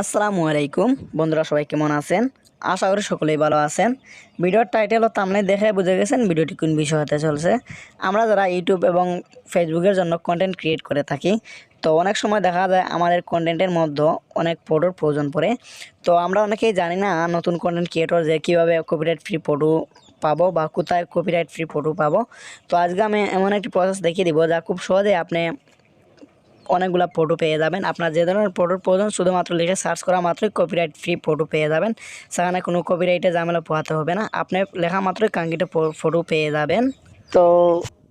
আসসালামু আলাইকুম। বন্ধুরা, সবাই কেমন আছেন? আশা করি সকলেই ভালো আছেন। ভিডিওর টাইটেল ও তামনে দেখে বুঝে গেছেন ভিডিওটি কোন বিষয় হতে চলছে। আমরা যারা ইউটিউব এবং ফেসবুকের জন্য কন্টেন্ট ক্রিয়েট করে থাকি, তো অনেক সময় দেখা যায় আমাদের কন্টেন্টের মধ্যে অনেক ফটোর প্রয়োজন পড়ে। তো আমরা অনেকেই জানি না নতুন কন্টেন্ট ক্রিয়েটর যে কীভাবে কপিরাইট ফ্রি ফটো পাবো বা কোথায় কপিরাইট ফ্রি ফটো পাবো। তো আজকে আমি এমন একটি প্রসেস দেখিয়ে দিব যা খুব সহজে আপনি অনেকগুলো ফটো পেয়ে যাবেন। আপনার যে ধরনের ফটোর প্রয়োজন, শুধুমাত্র লিখে সার্চ করা মাত্রই কপিরাইট ফ্রি ফটো পেয়ে যাবেন। সেখানে কোনো কপিরাইটে ঝামেলা পোহাতে হবে না। আপনি লেখা মাত্রই কাঙ্ক্ষিত ফটো পেয়ে যাবেন। তো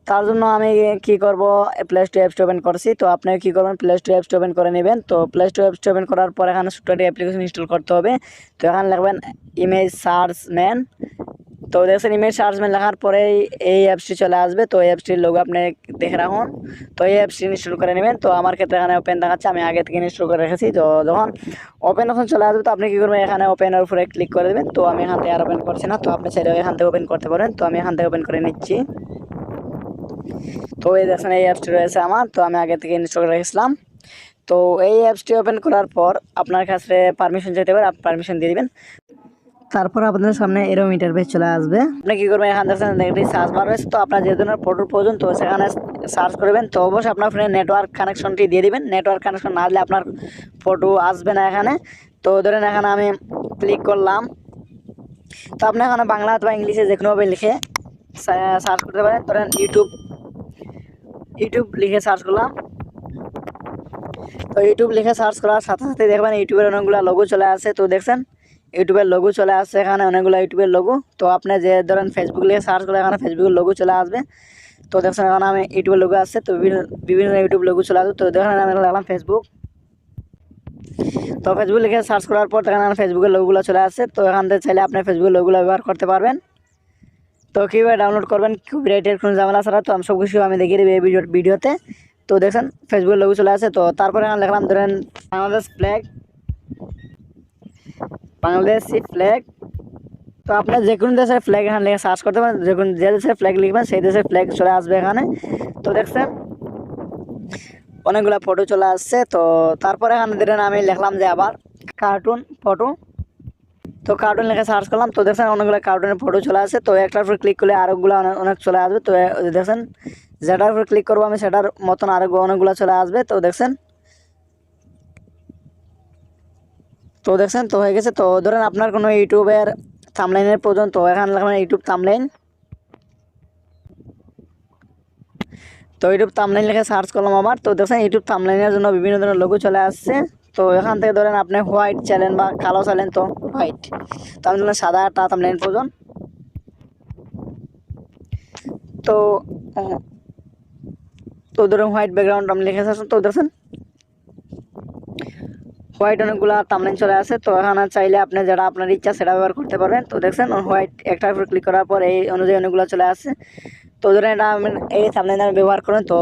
তার জন্য আমি কি করব? প্লে স্টোর অ্যাপস ওপেন করছি। তো আপনি কি করবেন? প্লে স্টোর অ্যাপস ওপেন করে নেবেন। তো প্লে স্টোর অ্যাপস ওপেন করার পর এখানে একটি অ্যাপ্লিকেশন ইনস্টল করতে হবে। তো এখানে লিখবেন ইমেজ সার্চ ম্যান তো দেখছেন ইমেজ সার্চম্যান লেখার পরেই এই অ্যাপসটি চলে আসবে। তো এই অ্যাপসটির লোগো আপনি দেখে রাখুন। তো এই অ্যাপসটি ইনস্টল করে নেবেন। তো আমার ক্ষেত্রে এখানে ওপেন দেখাচ্ছে। আমি আগে থেকে ইনস্টল করে রেখেছি। তো যখন ওপেন যখন চলে আসবে, তো আপনি কী করবেন? এখানে ওপেনের উপরে ক্লিক করে দেবেন। তো আমি এখান থেকে আর ওপেন করছি না। তো আপনি চাইলে এখান থেকে ওপেন করতে পারেন। তো আমি এখান থেকে ওপেন করে নিচ্ছি। তো এই দেখছেন এই অ্যাপসটি রয়েছে আমার। তো আমি আগে থেকে ইনস্টল করে রেখেছিলাম। তো এই অ্যাপসটি ওপেন করার পর আপনার কাছে পারমিশন যেতে পারে পারমিশন দিয়ে দিবেন। তারপর আপনাদের সামনে এরকম ইন্টারভেস চলে আসবে। আপনি কি করবেন? এখান থেকে সার্চ বার রয়েছে। তো আপনার যে ধরনের ফটোর প্রয়োজন তো সেখানে সার্চ করবেন। তো অবশ্যই আপনার ফোনে নেটওয়ার্ক কানেকশনটি দিয়ে দিবেন। নেটওয়ার্ক কানেকশন না দিলে আপনার ফটো আসবে না এখানে। তো ধরেন এখানে আমি ক্লিক করলাম। তো আপনি এখানে বাংলা অথবা ইংলিশে যে কোনোভাবে লিখে সার্চ করতে পারেন। ধরেন ইউটিউব ইউটিউব লিখে সার্চ করলাম। তো ইউটিউব লিখে সার্চ করার সাথে সাথে দেখবেন ইউটিউবের অনেকগুলো লোগো চলে আসে। তো দেখছেন? ইউটিউবের লোগো চলে আসছে এখানে, অনেকগুলো ইউটিউবের লোগো তো আপনি যে ধরেন ফেসবুক লিখে সার্চ করলে এখানে ফেসবুকের লোগো চলে আসবে। তো দেখছেন এখানে আমি ইউটিউবের লোগো আসছে, তো বিভিন্ন বিভিন্ন ইউটিউব লোগো চলে আসবে। তো দেখেন আমি লাগলাম ফেসবুক তো ফেসবুক লিখে সার্চ করার পর দেখেন আমার ফেসবুকের লোগোগুলো চলে আসছে। তো এখান থেকে চাইলে আপনি ফেসবুকের লোগোগুলো ব্যবহার করতে পারবেন। তো কীভাবে ডাউনলোড করবেন কপিরাইটের কোনো ঝামেলা ছাড়া, তো আমি সব কিছু আমি দেখিয়ে দেবো এই ভিডিও ভিডিওতে। তো দেখছেন ফেসবুকের লোগো চলে আসে তো তারপরে এখানে লিখলাম ধরেন বাংলাদেশ ফ্ল্যাগ বাংলাদেশ ফ্ল্যাগ তো আপনার যে কোনো দেশের ফ্ল্যাগ এখানে লিখে সার্চ করতে পারেন, যে কোনো যে দেশের ফ্ল্যাগ লিখবেন, সেই দেশের ফ্ল্যাগ চলে আসবে এখানে। তো দেখছেন, অনেকগুলো ফটো চলে আসছে। তো তারপরে এখানে ধরেন আমি লিখলাম যে আবার কার্টুন ফটো তো কার্টুন লিখে সার্চ করলাম। তো দেখছেন অনেকগুলো কার্টুনের ফটো চলে আসে তো একটার উপর ক্লিক করলে আরেকগুলো অনেক চলে আসবে। তো দেখছেন, যেটার উপর ক্লিক করব আমি, সেটার মতন আরও অনেকগুলো চলে আসবে। তো দেখছেন তো দেখছেন, তো হয়ে গেছে। তো ধরেন আপনার কোনো ইউটিউবের থামলাইনের প্রয়োজন, তো এখানে লিখবেন ইউটিউব থামলাইন। তো ইউটিউব থামলাইন লিখে সার্চ করলাম আবার। তো দেখছেন, ইউটিউব থামলাইনের জন্য বিভিন্ন ধরনের লোগো চলে আসছে। তো এখান থেকে ধরেন আপনি হোয়াইট চ্যানেল বা কালো চ্যানেল তো হোয়াইট তো আমি ধরেন সাদা একটা থামলাইন প্রয়োজন। তো তো ধরুন হোয়াইট ব্যাকগ্রাউন্ড আমি লিখে আসছেন তো দেখছেন হোয়াইট অনেকগুলো তামলাইন চলে আসে। তো এখানে চাইলে আপনি যেটা আপনার ইচ্ছা সেটা ব্যবহার করতে পারবেন। তো দেখছেন হোয়াইট একটার উপর ক্লিক করার পর এই অনুযায়ী অনেকগুলো চলে আসে। তো ধরেন এটা আমি এই তামলাইন আমি ব্যবহার করেন, তো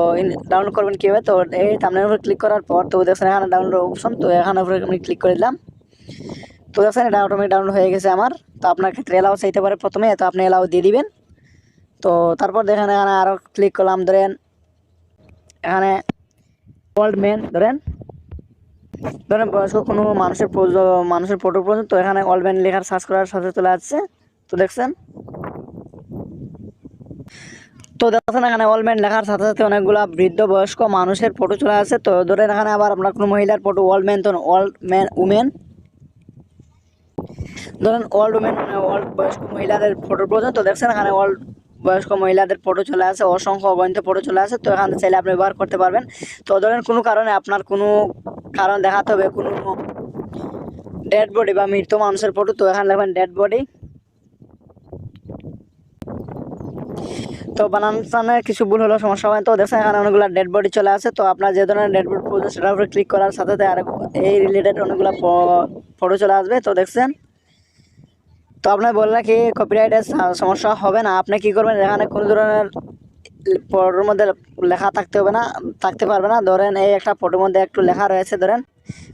ডাউনলোড করবেন কীভাবে? তো এই তামলাইনের উপর ক্লিক করার পর, তো দেখছেন এখানে ডাউনলোড অপশন তো এখানে উপরে আমি ক্লিক করে দিলাম। তো দেখছেন এটা অটোমেটিক ডাউনলোড হয়ে গেছে আমার। তো আপনার ক্ষেত্রে এলাও চাইতে পারে প্রথমে, তো আপনি এলাও দিয়ে দিবেন। তো তারপর দেখেন এখানে আরও ক্লিক করলাম, ধরেন এখানে ওল্ড ম্যান ধরেন ধরেন বয়স্ক কোনো মানুষের মানুষের ফটো প্রয়োজন তো এখানে ম্যান লেখার সার্চ করার সাথে চলে আসছে। তো দেখছেন? তো দেখছেন এখানে ওল্ড লেখার সাথে সাথে অনেকগুলা বৃদ্ধ বয়স্ক মানুষের ফটো চলে আসছে। তো ধরেন এখানে আবার আপনার কোনো মহিলার ফটো ওল্ড ম্যান তো ওল্ড ম্যান উমেন ধরেন ওল্ড উমেন মানে ওল্ড বয়স্ক মহিলাদের ফটোর প্রয়োজন তো দেখছেন এখানে ওল্ড বয়স্ক মহিলাদের ফটো চলে আসে অসংখ্য অগণিত ফটো চলে আসে তো এখানে চাইলে আপনি ব্যবহার করতে পারবেন। তো ধরেন কোনো কারণে আপনার কোনো কারণ দেখাতে হবে কোনো ডেড বডি বা মৃত মানুষের ফটো তো এখানে লিখবেন ডেড বডি তো বানানোর কিছু ভুল হলো, সমস্যা হয় তো দেখছেন এখানে অনেকগুলো ডেড বডি চলে আসে। তো আপনার যে ধরনের ডেড বডি প্রয়োজন সেটার উপরে ক্লিক করার সাথে সাথে আর এই রিলেটেড অনেকগুলো ফটো চলে আসবে। তো দেখছেন? তো আপনার বললেন কি কপিরাইটের সমস্যা হবে না। আপনি কি করবেন? এখানে কোনো ধরনের ফটোর মধ্যে লেখা থাকতে হবে না, থাকতে পারবে না। ধরেন এই একটা ফটোর মধ্যে একটু লেখা রয়েছে, ধরেন।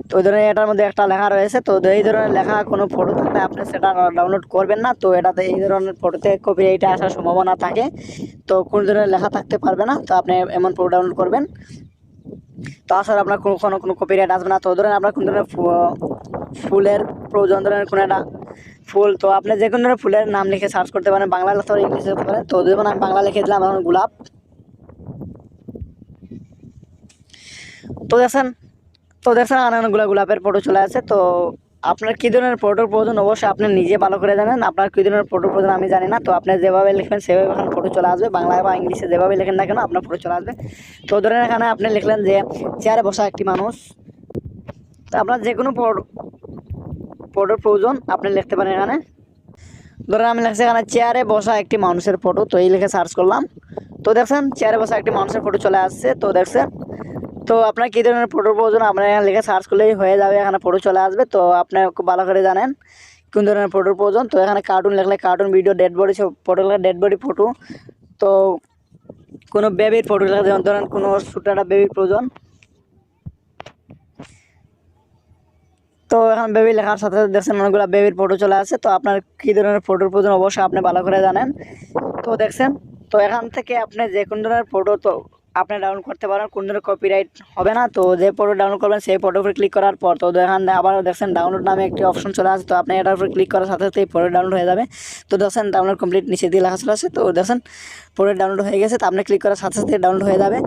তো ওই ধরনের এটার মধ্যে একটা লেখা রয়েছে, তো এই ধরনের লেখা কোনো ফটো থাকলে আপনি সেটা ডাউনলোড করবেন না। তো এটাতে এই ধরনের ফটোতে কপিরাইট আসার সম্ভাবনা থাকে। তো কোনো ধরনের লেখা থাকতে পারবে না, তো আপনি এমন ফটো ডাউনলোড করবেন। তো আসলে আপনার কোনো কোনো কপিরাইট আসবে না। তো ধরেন আপনার কোনো ধরনের ফুলের প্রয়োজন, ধরেন কোনো একটা ফুল, তো আপনি যে কোনো ফুলের নাম লিখে সার্চ করতে পারেন, বাংলা লিখতে ইংলিশে লিখতে পারেন তো যেমন আমি বাংলা লিখে দিলাম এখন গোলাপ। তো দেখছেন তো দেখছেন অনেকগুলো গোলাপের ফটো চলে আসে। তো আপনার কী ধরনের ফটোর প্রয়োজন? অবশ্যই আপনি নিজে ভালো করে জানেন। আপনার কী ধরনের ফটোর প্রয়োজন আমি জানি না। তো আপনি যেভাবে লিখবেন, সেভাবে এখানে ফটো চলে আসবে। বাংলা বা ইংলিশে যেভাবে লেখেন না কেন, আপনার ফটো চলে আসবে। তো ধরেন এখানে আপনি লিখলেন যে, চেয়ারে বসা একটি মানুষ। তো আপনার যে কোনো ফটোর প্রয়োজন, আপনি লিখতে পারেন এখানে। ধরেন আমি লিখছি এখানে, চেয়ারে বসা একটি মানুষের ফটো তো এই লিখে সার্চ করলাম। তো দেখছেন, চেয়ারে বসা একটি মানুষের ফটো চলে আসছে। তো দেখছেন, তো আপনার কী ধরনের ফটোর প্রয়োজন? আপনার এখানে লিখে সার্চ করলেই হয়ে যাবে, এখানে ফটো চলে আসবে। তো আপনি খুব ভালো করে জানেন কোন ধরনের ফটোর প্রয়োজন। তো এখানে কার্টুন লিখলে cartoon video dead body photo লিখলে ডেড বডি ফটো তো কোনো বেবির ফটো লিখলে যেমন ধরেন কোনো ছোটো একটা বেবির প্রয়োজন। তো এখন বেবি লেখার সাথে সাথে দেখছেন অনেকগুলো বেবির ফটো চলে আসে। তো আপনার কী ধরনের ফটোর প্রয়োজন অবশ্যই আপনি ভালো করে জানেন। তো দেখছেন, তো এখান থেকে আপনি যে কোনো ধরনের ফটো তো আপনি ডাউনলোড করতে পারেন, কোন ধরনের কপিরাইট হবে না। তো যে ফটো ডাউনলোড করবেন, সেই ফটোর উপরে ক্লিক করার পর তো এখানে আবার দেখছেন ডাউনলোড নামে একটি অপশন চলে আসে। তো আপনি এটার উপরে ক্লিক করার সাথে সাথে ফটো ডাউনলোড হয়ে যাবে। তো দেখছেন ডাউনলোড কমপ্লিট নিচে দিয়ে লেখা চলে আসে। তো দেখছেন ফটো ডাউনলোড হয়ে গেছে। তো আপনি ক্লিক করার সাথে সাথে ডাউনলোড হয়ে যাবে।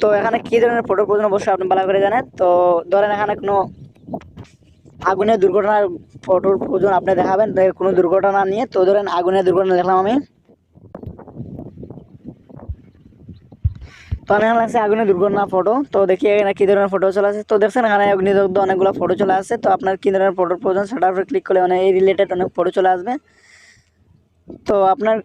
তো এখানে কী ধরনের ফটোর প্রয়োজন অবশ্যই আপনি ভালো করে জানেন। তো ধরেন এখানে কোনো আগুনের দুর্ঘটনার ফটোর ওজন আপনি দেখাবেন কোনো দুর্ঘটনা নিয়ে তো ধরেন আগুনের দুর্ঘটনা দেখলাম আমি। তো আমি লাগছে আগুনের দুর্ঘটনা ফটো তো দেখি এখানে কী ধরনের ফটো চলে আসে। তো দেখছেন এখানে অগ্নিদগ্ধ অনেকগুলো ফটো চলে আসে, তো আপনার কী ধরনের ফটোর প্রয়োজন সেটার উপরে ক্লিক করলে মানে এই রিলেটেড অনেক ফটো চলে আসবে। তো আপনার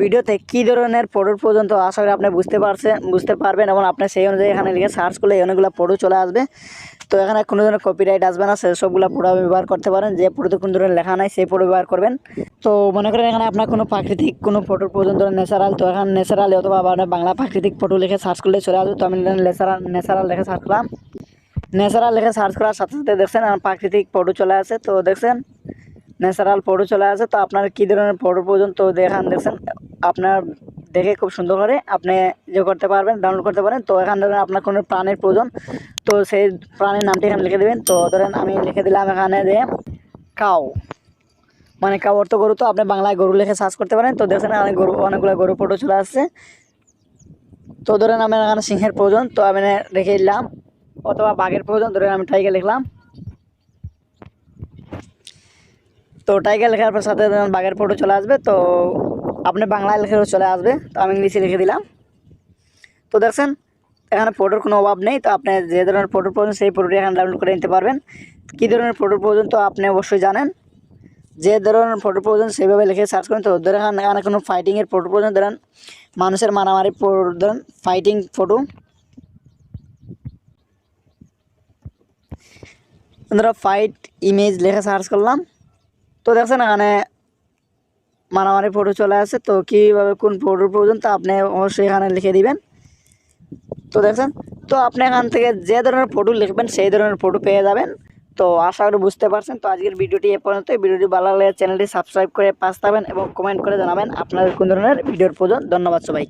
ভিডিওতে কী ধরনের ফটোর পর্যন্ত আশা করি আপনি বুঝতে পারছেন বুঝতে পারবেন এবং আপনি সেই অনুযায়ী এখানে লিখে সার্চ করলে অনেকগুলো ফটো চলে আসবে। তো এখানে কোনো ধরনের কপিরাইট আসবে না সেসবগুলো ফটো ব্যবহার করতে পারেন, যে ফটোতে কোনো ধরনের লেখা নাই, সেই ফটো ব্যবহার করবেন। তো মনে করেন এখানে আপনার কোনো প্রাকৃতিক কোনো ফটোর পর্যন্ত ন্যাচারাল তো এখানে ন্যাচারাল অথবা আপনার বাংলা প্রাকৃতিক ফটো লিখে সার্চ করলে চলে আসবে, তো আমি ন্যাচারাল ন্যাচারাল লিখে সার্চ করলাম। ন্যাচারাল লিখে সার্চ করার সাথে সাথে দেখছেন প্রাকৃতিক ফটো চলে আসে, তো দেখছেন ন্যাচারাল ফটো চলে আসে, তো আপনার কী ধরনের ফটো প্রয়োজন তো দেখান দেখছেন? আপনার দেখে খুব সুন্দর করে আপনি ইয়ে করতে পারবেন ডাউনলোড করতে পারেন। তো এখান ধরেন আপনার কোনো প্রাণের প্রয়োজন, তো সেই প্রাণীর নামটি এখানে লিখে দেবেন। তো ধরেন আমি লিখে দিলাম এখানে যে কাউ। মানে কাউ অর্থ গরু, তো আপনি বাংলায় গরু লিখে সার্চ করতে পারেন। তো দেখছেন এখানে গরু, অনেকগুলো গরু ফটো চলে আসছে। তো ধরেন আমি এখানে সিংহের প্রয়োজন, তো আমি রেখে দিলাম অথবা বাঘের প্রয়োজন, ধরেন আমি টাইগার লিখলাম। তো টাইগার লেখার পর সাথে বাঘের ফটো চলে আসবে, তো আপনি বাংলায় লেখারও চলে আসবে। তো আমি ইংলিশে লিখে দিলাম। তো দেখছেন, এখানে ফটোর কোনো অভাব নেই। তো আপনি যে ধরনের ফটোর প্রয়োজন, সেই ফটোটি এখানে ডাউনলোড করে নিতে পারবেন। কী ধরনের ফটোর প্রয়োজন, তো আপনি অবশ্যই জানেন। যে ধরনের ফটো প্রয়োজন সেভাবে লিখে সার্চ করেন। তো ধরেন এখানে কোনো ফাইটিংয়ের ফটো প্রয়োজন। ধরেন, মানুষের মারামারি ফটো ধরেন ফাইটিং ফটো ধরো ফাইট ইমেজ লিখে সার্চ করলাম। তো দেখছেন, এখানে মারামারি ফটো চলে আসে তো কীভাবে কোন ফটোর প্রয়োজন তা আপনি অবশ্যই এখানে লিখে দিবেন। তো দেখছেন, তো আপনি এখান থেকে যে ধরনের ফটো লিখবেন, সেই ধরনের ফটো পেয়ে যাবেন। তো আশা করি বুঝতে পারছেন। তো আজকের ভিডিওটি এ পর্যন্ত। ভিডিওটি ভালো লাগলে চ্যানেলটি সাবস্ক্রাইব করে পাশ এবং কমেন্ট করে জানাবেন আপনাদের কোন ধরনের ভিডিওর প্রয়োজন। ধন্যবাদ সবাই